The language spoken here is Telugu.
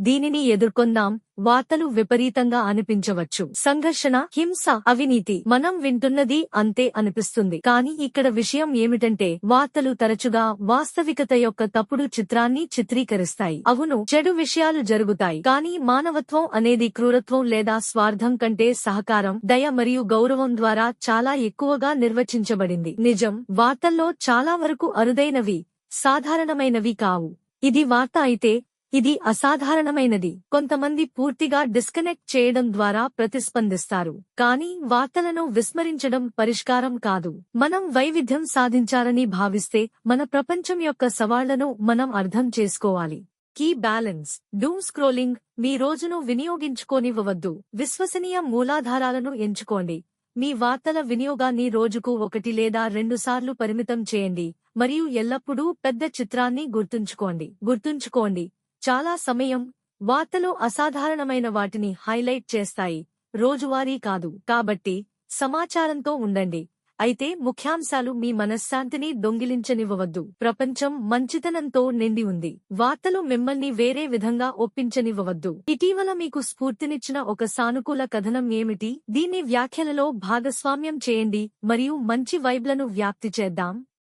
దీనిని ఎదుర్కొందాం. వార్తలు విపరీతంగా అనిపించవచ్చు. సంఘర్షణ హింస అవినీతి మనం వింటున్నది అంతే అనిపిస్తుంది. కానీ ఇక్కడ విషయం ఏమిటంటే వార్తలు తరచుగా వాస్తవికత యొక్క తప్పుడు చిత్రాన్ని చిత్రీకరిస్తాయి. అవును చెడు విషయాలు జరుగుతాయి. కానీ మానవత్వం అనేది క్రూరత్వం లేదా స్వార్థం కంటే సహకారం దయ మరియు గౌరవం ద్వారా చాలా ఎక్కువగా నిర్వచించబడింది. నిజం వార్తల్లో చాలా వరకు అరుదైనవి సాధారణమైనవి కావు. ఇది వార్త అయితే ఇది అసాధారణమైనది. కొంతమంది పూర్తిగా డిస్కనెక్ట్ చేయడం ద్వారా ప్రతిస్పందిస్తారు. కానీ వార్తలను విస్మరించడం పరిష్కారం కాదు. మనం వైవిధ్యం సాధించాలని భావిస్తే మన ప్రపంచం యొక్క సవాళ్ళను మనం అర్థం చేసుకోవాలి. Key balance. డూమ్ స్క్రోలింగ్ మీ రోజును వినియోగించుకోనివ్వవద్దు. విశ్వసనీయ మూలాధారాలను ఎంచుకోండి. మీ వార్తల వినియోగాన్ని రోజుకు ఒకటి లేదా రెండుసార్లు పరిమితం చేయండి. మరియు ఎల్లప్పుడూ పెద్ద చిత్రాన్ని గుర్తుంచుకోండి. గుర్తుంచుకోండి. చాలా సమయం వార్తలు అసాధారణమైన వాటిని హైలైట్ చేస్తాయి. రోజువారీ కాదు. కాబట్టి సమాచారంతో ఉండండి. అయితే ముఖ్యాంశాలు మీ మనశ్శాంతిని దొంగిలించనివ్వవద్దు. ప్రపంచం మంచితనంతో నిండి ఉంది. వార్తలు మిమ్మల్ని వేరే విధంగా ఒప్పించనివ్వవద్దు. ఇటీవల మీకు స్ఫూర్తినిచ్చిన ఒక సానుకూల కథనం ఏమిటి? దీన్ని వ్యాఖ్యలలో భాగస్వామ్యం చేయండి. మరియు మంచి వైబ్లను వ్యాప్తి చేద్దాం.